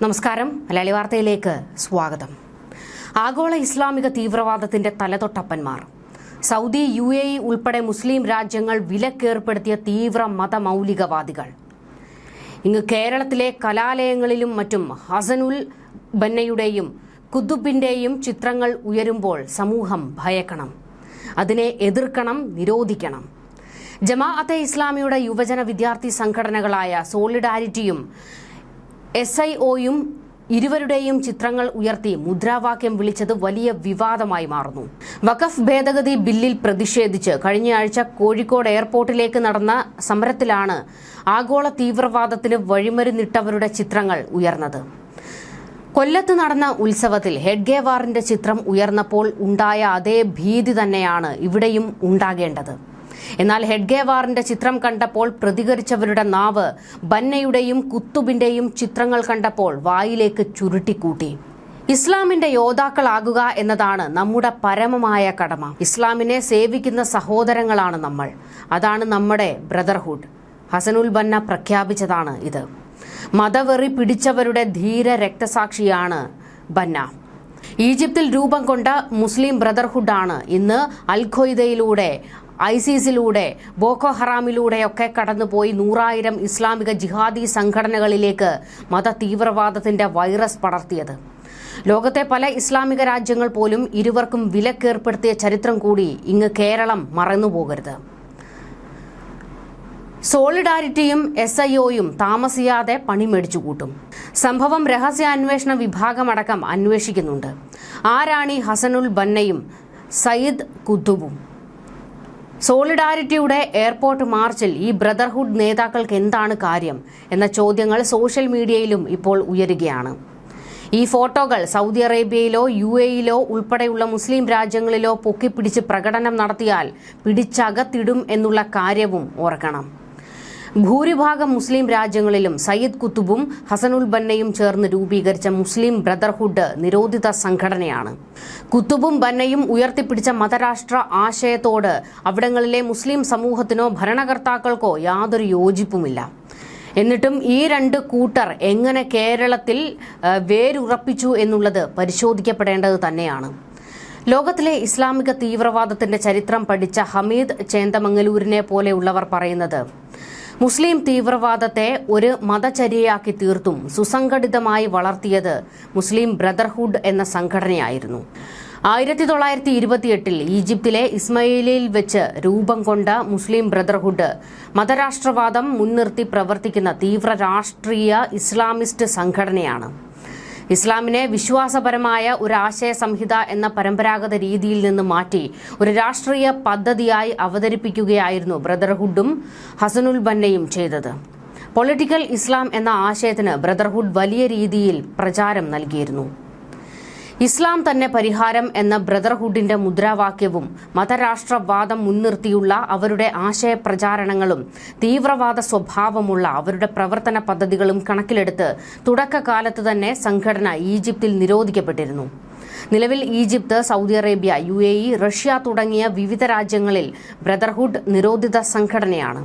നമസ്കാരം. മലയാളി വാർത്തയിലേക്ക് സ്വാഗതം. ആഗോള ഇസ്ലാമിക തീവ്രവാദത്തിന്റെ തലതൊട്ടപ്പന്മാർ. സൗദി യു എ ഇ ഉൾപ്പെടെ മുസ്ലിം രാജ്യങ്ങൾ വിലക്കേർപ്പെടുത്തിയ തീവ്ര മതമൗലികവാദികൾ. ഇങ്ങ് കേരളത്തിലെ കലാലയങ്ങളിലും മറ്റും ഹസനുൽ ബന്നയുടെയും കുത്തുബിന്റെയും ചിത്രങ്ങൾ ഉയരുമ്പോൾ സമൂഹം ഭയക്കണം. അതിനെ എതിർക്കണം നിരോധിക്കണം. ജമാഅത്തെ ഇസ്ലാമിയുടെ യുവജന വിദ്യാർത്ഥി സംഘടനകളായ സോളിഡാരിറ്റിയും എസ് ഐ ഒയും ഇരുവരുടെയും ചിത്രങ്ങൾ ഉയർത്തി മുദ്രാവാക്യം വിളിച്ചത് വലിയ വിവാദമായി മാറുന്നു. വഖഫ് ഭേദഗതി ബില്ലിൽ പ്രതിഷേധിച്ച് കഴിഞ്ഞയാഴ്ച കോഴിക്കോട് എയർപോർട്ടിലേക്ക് നടന്ന സമരത്തിലാണ് ആഗോള തീവ്രവാദത്തിന് വഴിമരുന്നിട്ടവരുടെ ചിത്രങ്ങൾ ഉയർന്നത്. കൊല്ലത്ത് നടന്ന ഉത്സവത്തിൽ ഹെഡ്ഗേവാറിന്റെ ചിത്രം ഉയർന്നപ്പോൾ ഉണ്ടായ അതേ ഭീതി തന്നെയാണ് ഇവിടെയും ഉണ്ടാകേണ്ടത്. എന്നാൽ ഹെഡ്ഗേവാറിന്റെ ചിത്രം കണ്ടപ്പോൾ പ്രതികരിച്ചവരുടെ നാവ് ബന്നയുടെയും കുത്തുബിന്റെയും ചിത്രങ്ങൾ കണ്ടപ്പോൾ വായിലേക്ക് ചുരുട്ടിക്കൂട്ടി. ഇസ്ലാമിന്റെ യോദ്ധാക്കളാകുക എന്നതാണ് നമ്മുടെ പരമമായ കടമ. ഇസ്ലാമിനെ സേവിക്കുന്ന സഹോദരങ്ങളാണ് നമ്മൾ. അതാണ് നമ്മുടെ ബ്രദർഹുഡ്. ഹസനുൽ ബന്ന പ്രഖ്യാപിച്ചതാണ് ഇത്. മതവെറി പിടിച്ചവരുടെ ധീര രക്തസാക്ഷിയാണ് ബന്ന. ഈജിപ്തിൽ രൂപം കൊണ്ട മുസ്ലിം ബ്രദർഹുഡാണ് ഇന്ന് അൽഖ്വയ്ദയിലൂടെ ഐസിസിലൂടെ ബോക്കോ ഹറാമിലൂടെയൊക്കെ കടന്നുപോയി നൂറായിരം ഇസ്ലാമിക ജിഹാദി സംഘടനകളിലേക്ക് മത തീവ്രവാദത്തിന്റെ വൈറസ് പടർത്തിയത്. ലോകത്തെ പല ഇസ്ലാമിക രാജ്യങ്ങൾ പോലും ഇരുവർക്കും വിലക്കേർപ്പെടുത്തിയ ചരിത്രം കൂടി ഇങ്ങ് കേരളം മറന്നുപോകരുത്. സോളിഡാരിറ്റിയും എസ് ഐ ഒയും താമസിയാതെ പണി മേടിച്ചു കൂട്ടും. സംഭവം രഹസ്യാന്വേഷണ വിഭാഗമടക്കം അന്വേഷിക്കുന്നുണ്ട്. ആരാണി ഹസനുൽ ബന്നയും സയ്യിദ് കുത്തുബും സോളിഡാരിറ്റിയുടെ എയർപോർട്ട് മാർച്ചിൽ ഈ ബ്രദർഹുഡ് നേതാക്കൾക്ക് എന്താണ് കാര്യം എന്ന ചോദ്യങ്ങൾ സോഷ്യൽ മീഡിയയിലും ഇപ്പോൾ ഉയരുകയാണ്. ഈ ഫോട്ടോകൾ സൗദി അറേബ്യയിലോ യു എയിലോ ഉൾപ്പെടെയുള്ള മുസ്ലിം രാജ്യങ്ങളിലോ പൊക്കിപ്പിടിച്ച് പ്രകടനം നടത്തിയാൽ പിടിച്ചകത്തിടും എന്നുള്ള കാര്യവും ഓർക്കണം. ഭൂരിഭാഗം മുസ്ലിം രാജ്യങ്ങളിലും സയ്യിദ് കുത്തുബും ഹസനുൽ ബന്നയും ചേർന്ന് രൂപീകരിച്ച മുസ്ലിം ബ്രദർഹുഡ് നിരോധിത സംഘടനയാണ്. കുത്തുബും ബന്നയും ഉയർത്തിപ്പിടിച്ച മതരാഷ്ട്ര ആശയത്തോട് അവിടങ്ങളിലെ മുസ്ലിം സമൂഹത്തിനോ ഭരണകർത്താക്കൾക്കോ യാതൊരു യോജിപ്പുമില്ല. എന്നിട്ടും ഈ രണ്ട് കൂട്ടർ എങ്ങനെ കേരളത്തിൽ വേരുറപ്പിച്ചു എന്നുള്ളത് പരിശോധിക്കപ്പെടേണ്ടത് തന്നെയാണ്. ലോകത്തിലെ ഇസ്ലാമിക തീവ്രവാദത്തിന്റെ ചരിത്രം പഠിച്ച ഹമീദ് ചേന്തമംഗലൂരിനെ പോലെയുള്ളവർ പറയുന്നത് മുസ്ലിം തീവ്രവാദത്തെ ഒരു മതചര്യയാക്കി തീർത്തും സുസംഘടിതമായി വളർത്തിയത് മുസ്ലിം ബ്രദർഹുഡ് എന്ന സംഘടനയായിരുന്നു. ആയിരത്തി തൊള്ളായിരത്തി ഇരുപത്തിയെട്ടിൽ ഈജിപ്തിലെ ഇസ്മയിലിൽ വെച്ച് രൂപം കൊണ്ട മുസ്ലിം ബ്രദർഹുഡ് മതരാഷ്ട്രവാദം മുൻനിർത്തി പ്രവർത്തിക്കുന്ന തീവ്ര രാഷ്ട്രീയ ഇസ്ലാമിസ്റ്റ് സംഘടനയാണ്. ഇസ്ലാമിനെ വിശ്വാസപരമായ ഒരു ആശയ സംഹിത എന്ന പരമ്പരാഗത രീതിയിൽ നിന്ന് മാറ്റി ഒരു രാഷ്ട്രീയ പദ്ധതിയായി അവതരിപ്പിക്കുകയായിരുന്നു ബ്രദർഹുഡും ഹസനുൽ ബന്നയും ചെയ്തത്. പൊളിറ്റിക്കൽ ഇസ്ലാം എന്ന ആശയത്തിന് ബ്രദർഹുഡ് വലിയ രീതിയിൽ പ്രചാരം നൽകിയിരുന്നു. ഇസ്ലാം തന്നെ പരിഹാരം എന്ന ബ്രദർഹുഡിന്റെ മുദ്രാവാക്യവും മതരാഷ്ട്രവാദം മുൻനിർത്തിയുള്ള അവരുടെ ആശയപ്രചാരണങ്ങളും തീവ്രവാദ സ്വഭാവമുള്ള അവരുടെ പ്രവർത്തന പദ്ധതികളും കണക്കിലെടുത്ത് തുടക്കകാലത്ത് തന്നെ സംഘടന ഈജിപ്തിൽ നിരോധിക്കപ്പെട്ടിരുന്നു. നിലവിൽ Egypt Saudi Arabia U Russia തുടങ്ങിയ വിവിധ രാജ്യങ്ങളിൽ ബ്രദർഹുഡ് നിരോധിത സംഘടനയാണ്.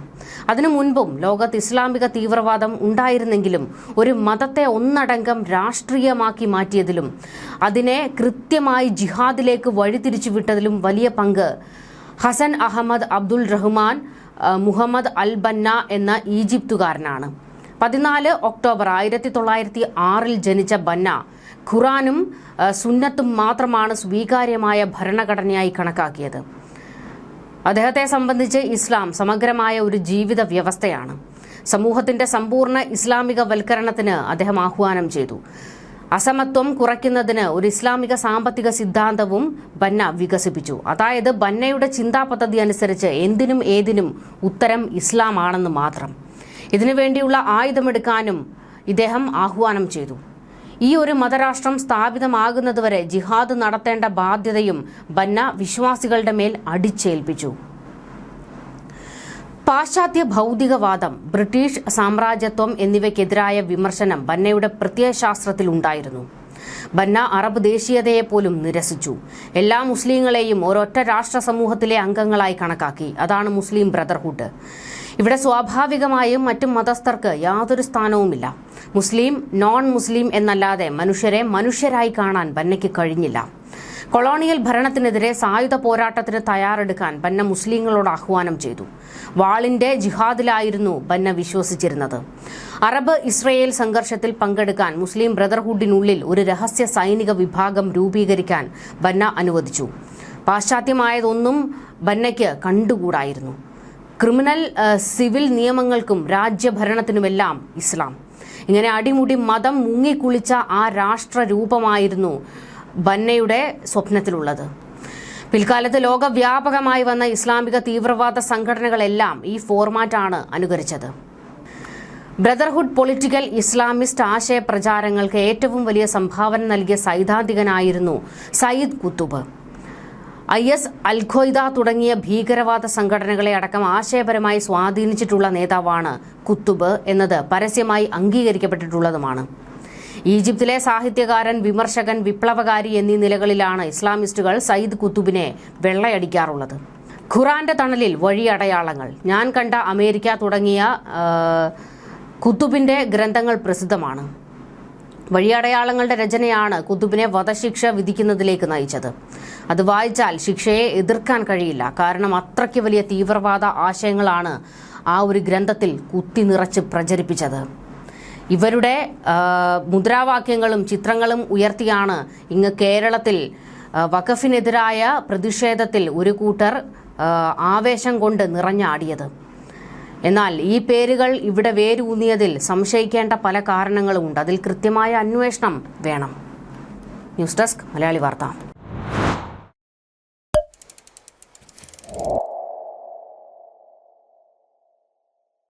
അതിനു മുൻപും ലോകത്ത് ഇസ്ലാമിക തീവ്രവാദം ഉണ്ടായിരുന്നെങ്കിലും ഒരു മതത്തെ ഒന്നടങ്കം രാഷ്ട്രീയമാക്കി മാറ്റിയതിലും അതിനെ കൃത്യമായി ജിഹാദിലേക്ക് വഴിതിരിച്ചു വിട്ടതിലും വലിയ പങ്ക് ഹസൻ അഹമ്മദ് അബ്ദുൾ റഹ്മാൻ മുഹമ്മദ് അൽബന്ന എന്ന ഈജിപ്തുകാരനാണ്. പതിനാല് ഒക്ടോബർ ആയിരത്തി തൊള്ളായിരത്തി ആറിൽ ജനിച്ച ബന്ന ഖുറാനും സുന്നത്തും മാത്രമാണ് സ്വീകാര്യമായ ഭരണഘടനയായി കണക്കാക്കിയത്. അദ്ദേഹത്തെ സംബന്ധിച്ച് ഇസ്ലാം സമഗ്രമായ ഒരു ജീവിത വ്യവസ്ഥയാണ്. സമൂഹത്തിന്റെ സമ്പൂർണ ഇസ്ലാമിക വൽക്കരണത്തിന് അദ്ദേഹം ആഹ്വാനം ചെയ്തു. അസമത്വം കുറയ്ക്കുന്നതിന് ഒരു ഇസ്ലാമിക സാമ്പത്തിക സിദ്ധാന്തവും ബന്ന വികസിപ്പിച്ചു. അതായത് ബന്നയുടെ ചിന്താ പദ്ധതി അനുസരിച്ച് എന്തിനും ഏതിനും ഉത്തരം ഇസ്ലാമാണെന്ന് മാത്രം. ഇതിനുവേണ്ടിയുള്ള ആയുധമെടുക്കാനും ഇദ്ദേഹം ആഹ്വാനം ചെയ്തു. ഈ ഒരു മതരാഷ്ട്രം സ്ഥാപിതമാകുന്നതുവരെ ജിഹാദ് നടത്തേണ്ട ബാധ്യതയും ബന്ന വിശ്വാസികളുടെ മേൽ അടിച്ചേൽപ്പിച്ചു. പാശ്ചാത്യ ഭൗതികവാദം ബ്രിട്ടീഷ് സാമ്രാജ്യത്വം എന്നിവയ്ക്കെതിരായ വിമർശനം ബന്നയുടെ പ്രത്യയശാസ്ത്രത്തിൽ ഉണ്ടായിരുന്നു. ബന്ന അറബ് ദേശീയതയെ പോലും നിരസിച്ചു. എല്ലാ മുസ്ലിങ്ങളെയും ഒരൊറ്റ രാഷ്ട്ര സമൂഹത്തിലെ അംഗങ്ങളായി കണക്കാക്കി. അതാണ് മുസ്ലിം ബ്രദർഹുഡ്. ഇവിടെ സ്വാഭാവികമായും മറ്റു മതസ്ഥർക്ക് യാതൊരു സ്ഥാനവുമില്ല. മുസ്ലിം നോൺ മുസ്ലിം എന്നല്ലാതെ മനുഷ്യരെ മനുഷ്യരായി കാണാൻ ബന്നയ്ക്ക് കഴിഞ്ഞില്ല. കൊളോണിയൽ ഭരണത്തിനെതിരെ സായുധ പോരാട്ടത്തിന് തയ്യാറെടുക്കാൻ ബന്ന മുസ്ലിങ്ങളോട് ആഹ്വാനം ചെയ്തു. വാളിന്റെ ജിഹാദിലായിരുന്നു ബന്ന വിശ്വസിച്ചിരുന്നത്. അറബ് ഇസ്രയേൽ സംഘർഷത്തിൽ പങ്കെടുക്കാൻ മുസ്ലിം ബ്രദർഹുഡിനുള്ളിൽ ഒരു രഹസ്യ സൈനിക വിഭാഗം രൂപീകരിക്കാൻ ബന്ന അനുവദിച്ചു. പാശ്ചാത്യമായതൊന്നും ബന്നയ്ക്ക് കണ്ടുകൂടായിരുന്നു. ക്രിമിനൽ സിവിൽ നിയമങ്ങൾക്കും രാജ്യഭരണത്തിനുമെല്ലാം ഇസ്ലാം. ഇങ്ങനെ അടിമുടി മതം മുങ്ങിക്കുളിച്ച ആ രാഷ്ട്ര രൂപമായിരുന്നു ബന്നയുടെ സ്വപ്നത്തിലുള്ളത്. പിൽക്കാലത്ത് ലോകവ്യാപകമായി വന്ന ഇസ്ലാമിക തീവ്രവാദ സംഘടനകളെല്ലാം ഈ ഫോർമാറ്റാണ് അനുകരിച്ചത്. ബ്രദർഹുഡ് പൊളിറ്റിക്കൽ ഇസ്ലാമിസ്റ്റ് ആശയ പ്രചാരങ്ങൾക്ക് ഏറ്റവും വലിയ സംഭാവന നൽകിയ സൈദ്ധാന്തികനായിരുന്നു Sayyid Qutb. I S al Qaeda തുടങ്ങിയ ഭീകരവാദ സംഘടനകളെ അടക്കം ആശയപരമായി സ്വാധീനിച്ചിട്ടുള്ള നേതാവാണ് കുത്തുബ് എന്നത് പരസ്യമായി അംഗീകരിക്കപ്പെട്ടിട്ടുള്ളതുമാണ്. ഈജിപ്തിലെ സാഹിത്യകാരൻ വിമർശകൻ വിപ്ലവകാരി എന്നീ നിലകളിലാണ് ഇസ്ലാമിസ്റ്റുകൾ സയ്യിദ് കുത്തുബിനെ വെള്ളയടിക്കാറുള്ളത്. ഖുറാന്റെ തണലിൽ വഴിയടയാളങ്ങൾ ഞാൻ കണ്ട അമേരിക്ക തുടങ്ങിയ കുത്തുബിന്റെ ഗ്രന്ഥങ്ങൾ പ്രസിദ്ധമാണ്. വഴിയടയാളങ്ങളുടെ രചനയാണ് കുതുബിനെ വധശിക്ഷ വിധിക്കുന്നതിലേക്ക് നയിച്ചത്. അത് വായിച്ചാൽ ശിക്ഷയെ എതിർക്കാൻ കഴിയില്ല. കാരണം അത്രയ്ക്ക് വലിയ തീവ്രവാദ ആശയങ്ങളാണ് ആ ഒരു ഗ്രന്ഥത്തിൽ കുത്തി നിറച്ച് പ്രചരിപ്പിച്ചത്. ഇവരുടെ മുദ്രാവാക്യങ്ങളും ചിത്രങ്ങളും ഉയർത്തിയാണ് ഇങ്ങ് കേരളത്തിൽ വഖഫിനെതിരായ പ്രതിഷേധത്തിൽ ഒരു കൂട്ടർ ആവേശം കൊണ്ട് നിറഞ്ഞാടിയത്. എന്നാൽ ഈ പേരുകൾ ഇവിടെ വേരൂന്നിയതിൽ സംശയിക്കേണ്ട പല കാരണങ്ങളുമുണ്ട്. അതിൽ കൃത്യമായ അന്വേഷണം വേണം. ന്യൂസ് ഡെസ്ക് മലയാളി വാർത്ത.